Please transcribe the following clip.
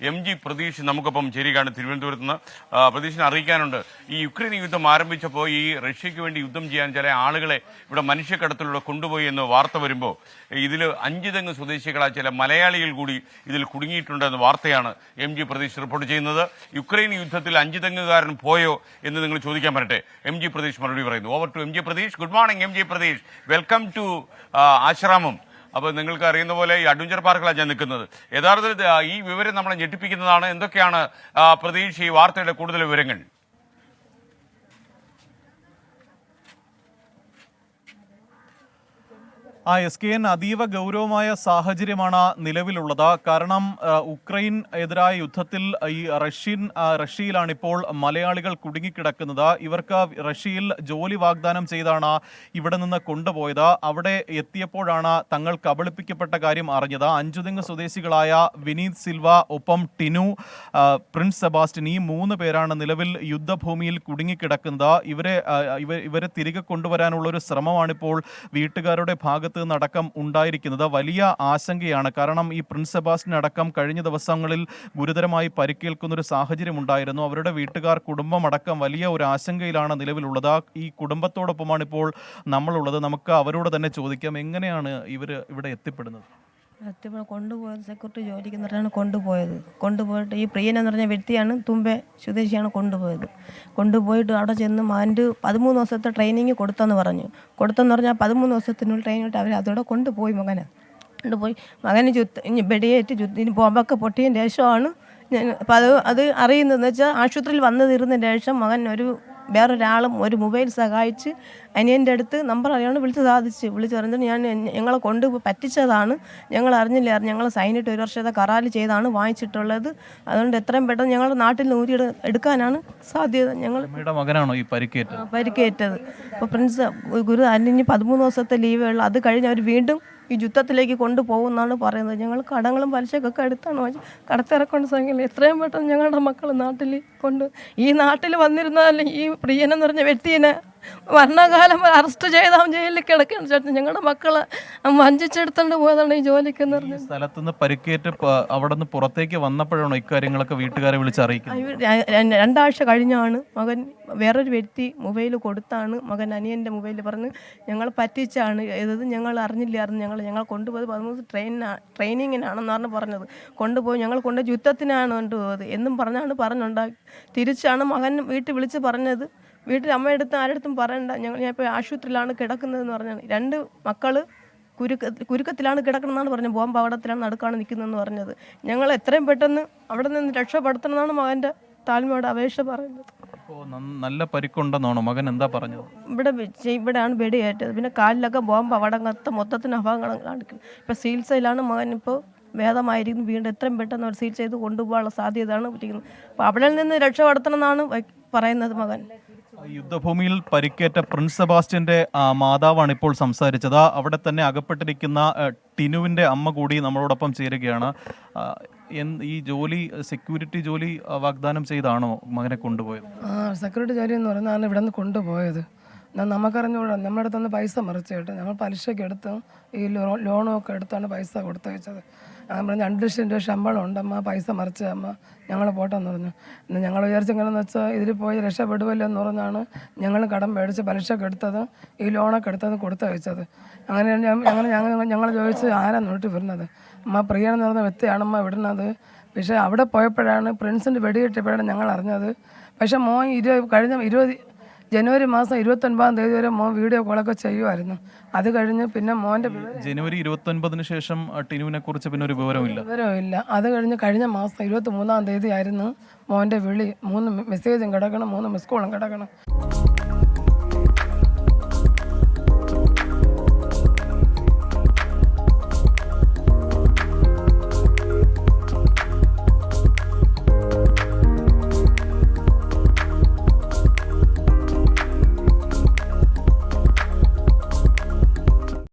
M G Pratheesh നമുക്കൊപ്പം ചേരുകയാണ് തിരുവനന്തപുരത്ത് നിന്ന്. പ്രതീഷിനെ അറിയിക്കാനുണ്ട്. ഈ യുക്രൈൻ യുദ്ധം ആരംഭിച്ചപ്പോൾ ഈ റഷ്യയ്ക്ക് വേണ്ടി യുദ്ധം ചെയ്യാൻ ചില ആളുകളെ ഇവിടെ മനുഷ്യക്കടത്തിലൂടെ കൊണ്ടുപോയി എന്ന് വാർത്ത വരുമ്പോൾ ഇതിൽ അഞ്ചുതെങ്ങ് സ്വദേശികളായ ചില മലയാളികൾ കൂടി ഇതിൽ കുടുങ്ങിയിട്ടുണ്ടെന്ന വാർത്തയാണ് എം ജി പ്രതീഷ് റിപ്പോർട്ട് ചെയ്യുന്നത്. യുക്രൈൻ യുദ്ധത്തിൽ അഞ്ചുതെങ്ങുകാരൻ പോയോ എന്ന് നിങ്ങൾ ചോദിക്കാൻ പറ്റട്ടെ എം ജി പ്രതീഷ് മറുപടി പറയുന്നു. Over to M G Pratheesh good morning M G Pratheesh welcome to Ashramam അപ്പോൾ നിങ്ങൾക്ക് അറിയുന്ന പോലെ ഈ അഡ്വഞ്ചർ പാർക്കിലാണ് ഞാൻ നിൽക്കുന്നത്. യഥാർത്ഥത്തിൽ ഈ വിവരം നമ്മളെ ഞെട്ടിപ്പിക്കുന്നതാണ്. എന്തൊക്കെയാണ് പ്രതീക്ഷ ഈ വാർത്തയുടെ കൂടുതൽ വിവരങ്ങൾ? ആ എസ് കെ എൻ അതീവ ഗൗരവമായ സാഹചര്യമാണ് നിലവിലുള്ളത്. കാരണം ഉക്രൈൻ എതിരായ യുദ്ധത്തിൽ ഈ റഷ്യൻ റഷ്യയിലാണ് ഇപ്പോൾ മലയാളികൾ കുടുങ്ങിക്കിടക്കുന്നത്. ഇവർക്ക് റഷ്യയിൽ ജോലി വാഗ്ദാനം ചെയ്താണ് ഇവിടെ നിന്ന് കൊണ്ടുപോയത്. അവിടെ എത്തിയപ്പോഴാണ് തങ്ങൾ കബളിപ്പിക്കപ്പെട്ട കാര്യം അറിഞ്ഞത്. അഞ്ചുതെങ്ങ് സ്വദേശികളായ വിനീത് സിൽവ ഒപ്പം ടിനു പ്രിൻസ് സെബാസ്റ്റിൻ ഈ മൂന്ന് പേരാണ് നിലവിൽ യുദ്ധഭൂമിയിൽ കുടുങ്ങിക്കിടക്കുന്നത്. ഇവരെ ഇവരെ തിരികെ കൊണ്ടുവരാനുള്ള ഒരു ശ്രമമാണിപ്പോൾ വീട്ടുകാരുടെ ഭാഗത്ത് നിന്നടക്കം ഉണ്ടായിരിക്കുന്നത് വലിയ ആശങ്കയാണ്. കാരണം ഈ പ്രിൻസ് സെബാസ്റ്റ്യൻ അടക്കം കഴിഞ്ഞ ദിവസങ്ങളിൽ ഗുരുതരമായി പരിക്കേൽക്കുന്ന ഒരു സാഹചര്യം ഉണ്ടായിരുന്നു അവരുടെ വീട്ടുകാർ കുടുംബം അടക്കം വലിയ ഒരു ആശങ്കയിലാണ് നിലവിലുള്ളത്. ഈ കുടുംബത്തോടൊപ്പമാണ് ഇപ്പോൾ നമ്മളുള്ളത്. നമുക്ക് അവരോട് തന്നെ ചോദിക്കാം എങ്ങനെയാണ് ഇവർ ഇവിടെ എത്തിപ്പെടുന്നത്? എത്തിയപ്പോൾ കൊണ്ടുപോയത് സെക്യൂരിറ്റി ജോലിക്ക് പറഞ്ഞാണ് കൊണ്ടുപോയത്. കൊണ്ടുപോയിട്ട് ഈ പ്രിയൻ എന്ന് പറഞ്ഞ വ്യക്തിയാണ് തുമ്പെ സ്വദേശിയാണ് കൊണ്ടുപോയത്. കൊണ്ടുപോയിട്ട് അവിടെ ചെന്ന് മകന്റെ പതിമൂന്ന് ദിവസത്തെ ട്രെയിനിങ് കൊടുത്തെന്ന് പറഞ്ഞു. കൊടുത്തെന്ന് പറഞ്ഞാൽ പതിമൂന്ന് ദിവസത്തിനുള്ളിൽ ട്രെയിനിട്ട് അവർ അതോടെ കൊണ്ടുപോയി മകനെ. കൊണ്ടുപോയി. മകന് ചുത്ത് ഇനി വെടിയേറ്റ് ചുത്തിന് ബോംബൊക്കെ പൊട്ടിയ ശേഷമാണ് ഞാൻ അപ്പം അത് അത് അറിയുന്നതെന്ന് വെച്ചാൽ ആശുപത്രിയിൽ വന്നു തീർന്നതിന് ശേഷം മകൻ ഒരു വേറൊരാളും ഒരു മൊബൈൽ സഹായിച്ച് അനിയന്റെ അടുത്ത് നമ്പർ അറിയാണ്ട് വിളിച്ച് സാധിച്ച്. വിളിച്ച് പറഞ്ഞിട്ട് ഞാൻ ഞങ്ങളെ കൊണ്ട് പറ്റിച്ചതാണ്. ഞങ്ങൾ അറിഞ്ഞില്ല ഞങ്ങൾ സൈനിട്ട് ഒരു വർഷത്തെ കറാൽ ചെയ്താണ് വാങ്ങിച്ചിട്ടുള്ളത്. അതുകൊണ്ട് എത്രയും പെട്ടെന്ന് ഞങ്ങളുടെ നാട്ടിൽ നിന്ന് ഊരി എടുക്കാനാണ് സാധ്യത ഞങ്ങൾ മകനാണോ ഈ പരിക്കേറ്റത്? പരിക്കേറ്റത്. അപ്പോൾ പ്രിൻസ് ഗുരു അല്ലിഞ്ഞ് പതിമൂന്ന് ദിവസത്തെ ലീവേ ഉള്ളൂ. അത് കഴിഞ്ഞ് അവർ വീണ്ടും ഈ യുദ്ധത്തിലേക്ക് കൊണ്ടുപോകുമെന്നാണ് പറയുന്നത്. ഞങ്ങൾ കടങ്ങളും പലിശക്കൊക്കെ എടുത്താണ് കടത്തിറക്കൊണ്ട് സാധിക്കില്ല എത്രയും പെട്ടെന്ന് ഞങ്ങളുടെ മക്കൾ നാട്ടിൽ കൊണ്ട് ഈ നാട്ടിൽ വന്നിരുന്നാലും ഈ പ്രിയനെന്ന് പറഞ്ഞ വ്യക്തിനെ ഭരണകാലം അറസ്റ്റ് ചെയ്ത് അവൻ ജയിലിൽ കിടക്കുകയാണ് ചേട്ടൻ. ഞങ്ങളുടെ മക്കളെ വഞ്ചിച്ചെടുത്തോണ്ട് പോയതാണ് ഈ ജോലിക്കെന്ന് ഈ പറഞ്ഞത്. സ്ഥലത്തുനിന്ന് പരിക്കേറ്റ് അവിടെ നിന്ന് പുറത്തേക്ക് വന്നപ്പോഴാണോ ഇക്കാര്യങ്ങളൊക്കെ വീട്ടുകാരെ വിളിച്ച് അറിയിക്കുന്നത്? രണ്ടാഴ്ച കഴിഞ്ഞാണ് മകൻ വേറൊരു വ്യക്തി മൊബൈൽ കൊടുത്താണ്. മകൻ അനിയന്റെ മൊബൈലിൽ പറഞ്ഞ് ഞങ്ങൾ പറ്റിച്ചാണ്. ഇത് ഞങ്ങൾ അറിഞ്ഞില്ലായിരുന്നു ഞങ്ങൾ ഞങ്ങൾ കൊണ്ടുപോയത് പതിമൂന്ന് ട്രെയിനാണ് ട്രെയിനിങ്ങിനാണെന്ന് പറഞ്ഞ് പറഞ്ഞത്. കൊണ്ടുപോയി ഞങ്ങൾ കൊണ്ട് യുദ്ധത്തിനാണ് കൊണ്ടുപോയത് എന്നും പറഞ്ഞാണ് പറഞ്ഞുണ്ടാക്കി. തിരിച്ചാണ് മകൻ വീട്ടിൽ വിളിച്ച് പറഞ്ഞത്. വീട്ടിൽ അമ്മയടുത്ത് ആരടുത്തും പറയണ്ട. ഞങ്ങൾ ഞാൻ ഇപ്പോൾ ആശുപത്രിയിലാണ് കിടക്കുന്നതെന്ന് പറഞ്ഞാണ്. രണ്ട് മക്കൾ കുരുക്ക കുരുക്കത്തിലാണ് കിടക്കണമെന്നാണ് പറഞ്ഞത്. ബോംബ് അവിടത്തിലാണ് നടുക്കാണ് നിൽക്കുന്നതെന്ന് പറഞ്ഞത്. ഞങ്ങൾ എത്രയും പെട്ടെന്ന് അവിടെ നിന്ന് രക്ഷപ്പെടുത്തണമെന്നാണ് മകന്റെ താഴ്മയോട് അപേക്ഷ പറയുന്നത്. നല്ല പരിക്കുണ്ടെന്നാണോ മകൻ എന്താ പറഞ്ഞത്? ഇവിടെ ഇവിടെയാണ് വെടിയേറ്റത്. പിന്നെ കാലിലൊക്കെ ബോംബ് അപകടത്തെ മൊത്തത്തിന് അപകടം കാണിക്കും ഇപ്പം ചികിത്സയിലാണ് മകൻ ഇപ്പോൾ ഭേദമായിരിക്കും വീണ്ടും എത്രയും പെട്ടെന്ന് അവർ സീൽ ചെയ്ത് കൊണ്ടുപോകാനുള്ള സാധ്യതയാണ് ഇരിക്കുന്നത്. അപ്പോൾ അവിടെ നിന്ന് രക്ഷപ്പെടുത്തണം എന്നാണ് പറയുന്നത് മകൻ. യുദ്ധഭൂമിയിൽ പരിക്കേറ്റ പ്രിൻസ് സെബാസ്റ്റ്യന്റെ മാതാവാണ് ഇപ്പോൾ സംസാരിച്ചത്. അവിടെ തന്നെ അകപ്പെട്ടിരിക്കുന്ന ടിനുവിന്റെ അമ്മ കൂടി നമ്മളോടൊപ്പം ചേരുകയാണ്. ഈ ജോലി സെക്യൂരിറ്റി ജോലി വാഗ്ദാനം ചെയ്താണോ മകനെ കൊണ്ടുപോയത്? സെക്യൂരിറ്റി ജോലി എന്ന് പറഞ്ഞാണ് ഇവിടെ നിന്ന് കൊണ്ടുപോയത്. നമുക്കറിഞ്ഞുകൂടാ നമ്മുടെ അടുത്തുനിന്ന് പൈസ മറിച്ച് കേട്ടോ. നമ്മൾ പലിശയ്ക്ക് എടുത്ത് ഈ ലോ ലോണൊക്കെ എടുത്താണ് പൈസ കൊടുത്തു വെച്ചത്. ഞാൻ പറഞ്ഞു രണ്ട് ലക്ഷം രൂപ ശമ്പളം ഉണ്ടമ്മ പൈസ മറിച്ച് അമ്മ ഞങ്ങൾ പോട്ടെന്ന് പറഞ്ഞു. എന്നാൽ ഞങ്ങൾ വിചാരിച്ചെങ്ങനെയെന്ന് വെച്ചാൽ ഇതിൽ പോയി രക്ഷപ്പെടുമല്ലോ എന്ന് പറഞ്ഞാണ് ഞങ്ങൾ കടം മേടിച്ച് പലിശക്ക് എടുത്തത് ഈ ലോണൊക്കെ എടുത്തത് കൊടുത്തു വെച്ചത്. അങ്ങനെ ഞങ്ങൾ ഞങ്ങൾ ഞങ്ങൾ ചോദിച്ച് ആരാ നോട്ടി വരുന്നത് അമ്മ പ്രിയനെന്ന് പറഞ്ഞ വ്യക്തിയാണ് അമ്മ വിടുന്നത്. പക്ഷേ അവിടെ പോയപ്പോഴാണ് പ്രിൻസിന്റെ വെടിയിട്ടപ്പോഴാണ് ഞങ്ങൾ അറിഞ്ഞത് പക്ഷേ മോൻ ഇരുപത് കഴിഞ്ഞ ഇരുപത് ജനുവരി മാസം ഇരുപത്തൊൻപതാം തീയതി വരെ മോൻ വീഡിയോ കോളൊക്കെ ചെയ്യുമായിരുന്നു അത് കഴിഞ്ഞ് പിന്നെ മോന്റെ ജനുവരി ഇരുപത്തി ഒൻപതിന് ശേഷം ടിനുവിനെ കുറിച്ച് പിന്നെ ഒരു വിവരമില്ല വിവരമില്ല അത് കഴിഞ്ഞ് കഴിഞ്ഞ മാസം ഇരുപത്തി മൂന്നാം തീയതി ആയിരുന്നു മോന്റെ വിളി. മൂന്ന് മെസ്സേജും കിടക്കണം മൂന്ന് മിസ് കോളും കിടക്കണം.